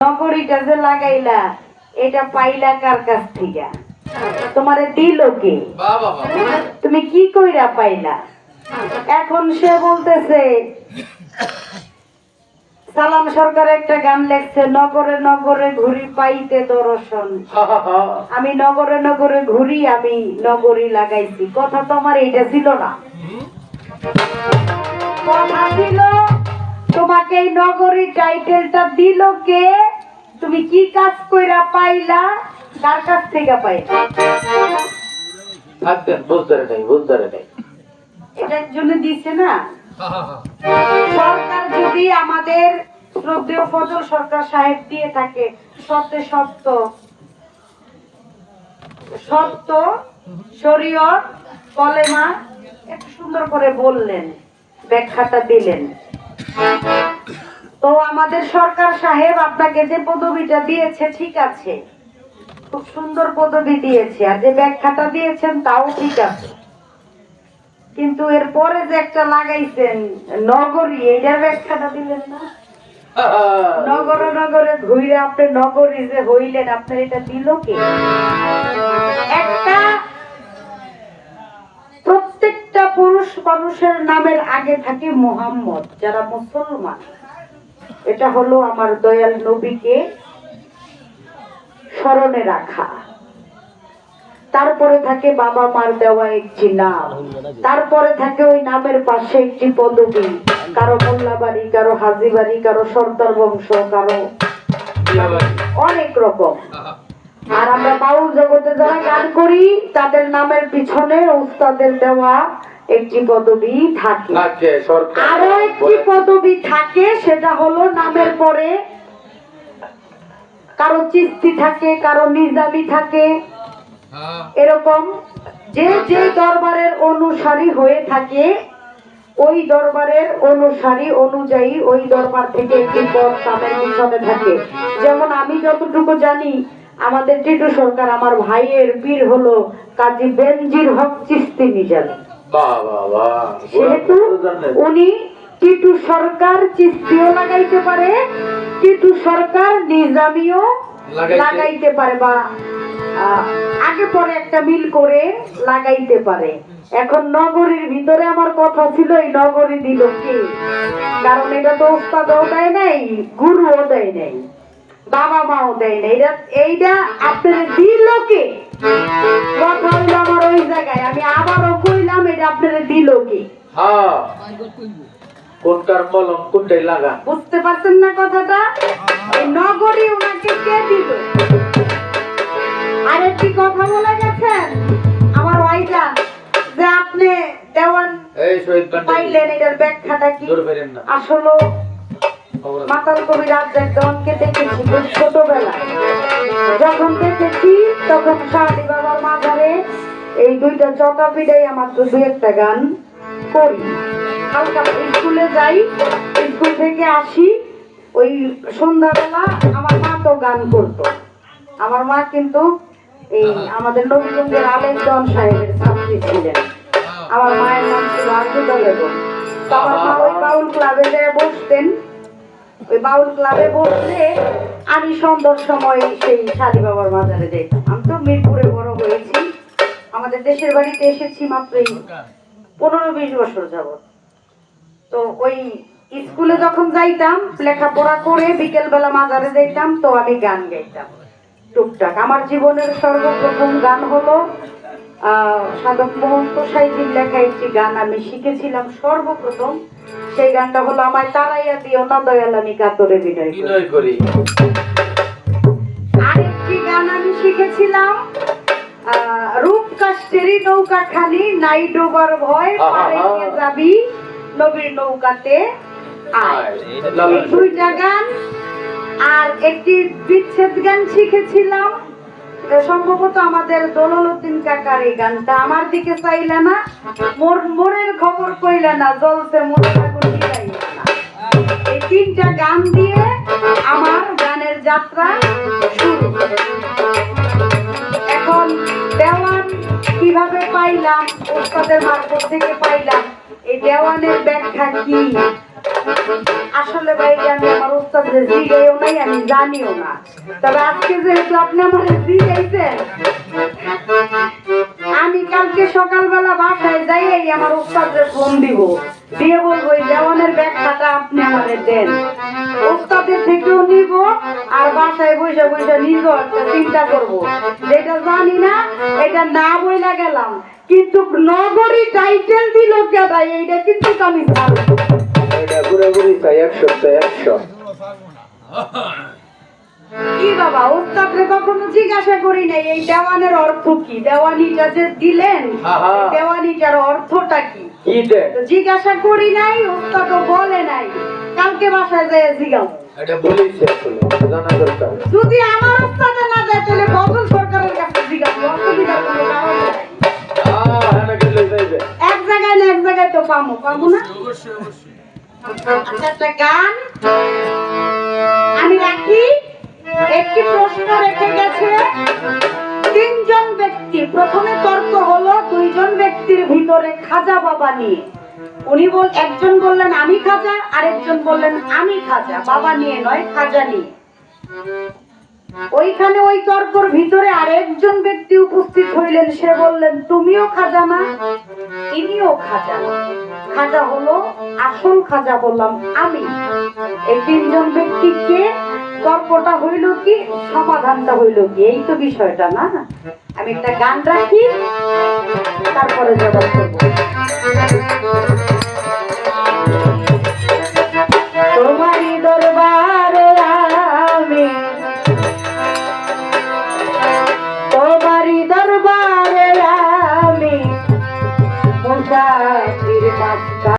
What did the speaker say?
নগরীটা যে লাগাইলা এটা পাইলা কার কাছ থেকে? তোমারে দিল কে? তুমি কি কইরা পাইলা? এখন সে বলতেছে সালাম সরকার একটা গান লেখছে নগরে নগরে ঘুরি পাইতে দর্শন। আমি নগরে নগরে ঘুরি আমি নগরী লাগাইছি। কথা তো আমার এইটা ছিল না। কথা ছিল তোমাকে এই নগরী টাইটেলটা দিল কে? তুমি কি কাজ কইরা পাইলা? কার কাছ থেকে পাইলা? থাকবেন বুঝতে নেই বুঝতে নেই। এটার জন্য দিচ্ছে না? সরকার যদি আমাদের শ্রদ্ধেয় ফজল সরকার সাহেব দিয়ে থাকে সত্যে সত্য সত্য শরীয়ত কলেমা একটু সুন্দর করে বললেন ব্যাখ্যাটা দিলেন। তো আমাদের সরকার সাহেব আপনাকে যে পদবিটা দিয়েছে, ঠিক আছে। খুব সুন্দর পদবি দিয়েছে, আর যে ব্যাখ্যাটা দিয়েছেন তাও ঠিক আছে। কিন্তু এরপরে যে একটা লাগাইছেন নগরী এটার ব্যাখ্যাটা দিলেন না। নগরে নগরে ঘুরে আপনি নগরী যে হইলেন, আপনার এটা দিল কি? একটা পুরুষ মানুষের নামের আগে থাকে মোহাম্মদ, যারা মুসলমান। এটা হলো আমার দয়াল নবীকে স্মরণে রাখা। তারপরে থাকে বাবা মার দেওয়া একটি নাম। তারপরে থাকে ওই নামের পাশে একটি পদবী। কারও মোল্লা বাড়ি কারও হাজি বাড়ি কারও সর্দার বংশ, কারও অনেক রকম। আর আমরা বাউল জগতে যারা গান করি, তাদের নামের পিছনে উস্তাদের দেওয়া একটি পদবী থাকে। আরও একটি পদবী থাকে সেটা হলো নামের পরে কারও চিস্তি থাকে কারও নিজামি থাকে। হ্যাঁ। এরকম যে যে দরবারের অনুসারী হয়ে থাকে ওই দরবারের অনুসারী অনুযায়ী ওই দরবার থেকে একটি পদ তাদের পিছনে থাকে। যেমন আমি যতটুকু জানি আমাদের টিটু সরকার আমার ভাইয়ের পীর হলো কাজী বেনজির হক চিস্তি নিজামি সেহেতু উনি টিটু সরকার চিস্তিও লাগাইতে পারে টিটু সরকার নিজামিও লাগাইতে- পারে বা আগে পরে একটা মিল করে লাগাইতে পারে। এখন নগরীর ভিতরে আমার কথা ছিল এই নগরী দিল কি? কারণ এটা তো ওস্তাদও দেয় নাই গুরুও দেয় নাই বাবা মাও দেয় নাই। এটা এইটা আপনার দিল কে? কথা হইল আমার ওই জায়গায় আমি আবারও এটা আপনার দিল কি? হ্যাঁ। কোনটার মলম কোনটাই লাগা বুঝতে পারছেন না কথাটা? এই নগরী ওনাকে কে দিল? আর একটি কথা বলে গেছেন? আমার ভাইজান যে আপনি দেওয়ান এই শহীদ পান্ডে পাইলেন এটার ব্যাখ্যাটা কি? দূর ফেরেন না। আসলে মাতাল কবি রাজ্জাক দেওয়ানকে দেখেছি খুব ছোটবেলায়। যখন দেখেছি তখন মাথারে এই দুইটা চটা পিড়াই আমার তো দু একটা গান করি। স্কুলে যাই, স্কুল থেকে আসি, ওই সন্ধ্যাবেলা আমার মা তো গান করতো। আমার মা কিন্তু এই আমাদের নবীগঞ্জের আলেকজন সাহেবের ছাত্রী ছিলেন। আমার মায়ের নাম ছিল আর্জুদা বেগম মা ওই বাউল ক্লাবে যেয়ে বসতেন। ওই বাউল ক্লাবে বসলে আমি সন্ধ্যার সময় সেই শালি বাবার মাজারে যেতাম আমি তো মিরপুরে বড় হয়েছি। আমাদের দেশের বাড়িতে এসেছি মাত্র এই পনেরো বিশ বছর যাবত তো ওই স্কুলে যখন যাইতাম লেখাপড়া করে বিকেল বেলা মাজারে যাইতাম তো আমি গান গাইতাম। টুকটাক। আমার জীবনের সর্বপ্রথম গান হলো আহ, সাধক মহন্ত সাহিত্যিক লেখা একটি গান আমি শিখেছিলাম সর্বপ্রথম। সেই গানটা হলো আমায় তারাইয়া দিও না দয়াল আমি কাতরে বিনয় করি। কাষ্টেরি নৌকা খালি নাই ডোবার ভয় পারে যাবি নবীর নৌকাতে। আয়। দুইটা গান আর একটি বিচ্ছেদ গান শিখেছিলাম। সম্ভবত আমাদের দোলল উদ্দিন কাকার এই গানটা। আমার দিকে চাইলে না মোর মোরের খবর কইলে না জলতে মোরে এই তিনটা গান দিয়ে আমার গানের যাত্রা ওস্তাদের মারফত থেকে পাইলাম। এই দেওয়ানের ব্যাখ্যা কি? আসলে ভাই আমি আমার উস্তাদ ওস্তাদের জিগাইও নাই, আমি জানিও না। তবে আজকে যেহেতু আপনি আমার জিগাইছেন আমি কালকে সকালবেলা বাসায় যাই আমার ওস্তাদের ফোন দিব। দিয়ে বলব, এই দেওয়ানের ব্যাখ্যাটা আপনি আমাদের দেন। ওস্তাদের থেকেও নিব আর বাসায় বসে বসে নিজেও একটা চিন্তা করব। যেটা জানি না, এটা না বইলা গেলাম। কিন্তু নগরী টাইটেল দিল কেডা এইটা কিন্তু আমি জানি এটা ঘুরে ঘুরে চাই, একশো একশো। কি বাবা ওস্তাদরে কখনো জিজ্ঞাসা করি নাই এই দেওয়ানের অর্থ কি? দেওয়ানিটা যে দিলেন দেওয়ানিটার অর্থটা কি? কি দেন তো জিজ্ঞাসা করি নাই ওস্তাদও বলে নাই। কালকে বাসায় যায় জিগাও। এটা বলেছি আসলে জানা দরকার। যদি আমার ওস্তাদে না যায় তাহলে বদল সরকারের কাছে জিগাবো অসুবিধার কোনো কারণ এক জায়গায় না এক জায়গায় তো পামো পাবো না? আচ্ছা একটা গান। একটি প্রশ্ন রেখে গেছে। তিনজন ব্যক্তি, প্রথমে তর্ক হলো দুইজন ব্যক্তির ভিতরে খাজা বাবা নিয়ে। উনি বল একজন বললেন, আমি খাজা। আরেকজন বললেন, আমি খাজা। বাবা নিয়ে নয়, খাজা নিয়ে। ওইখানে ওই তর্কর ভিতরে আরেকজন ব্যক্তি উপস্থিত হইলেন, সে বললেন, তুমিও খাজা না, ইনিও খাজা খাজা হলো আসল খাজা বললাম আমি। এই তিনজন ব্যক্তিকে তর্কটা হইল কি, সমাধানটা হইল কি? এই তো বিষয়টা, না? আমি একটা গান রাখি, তারপরে জবাব করব।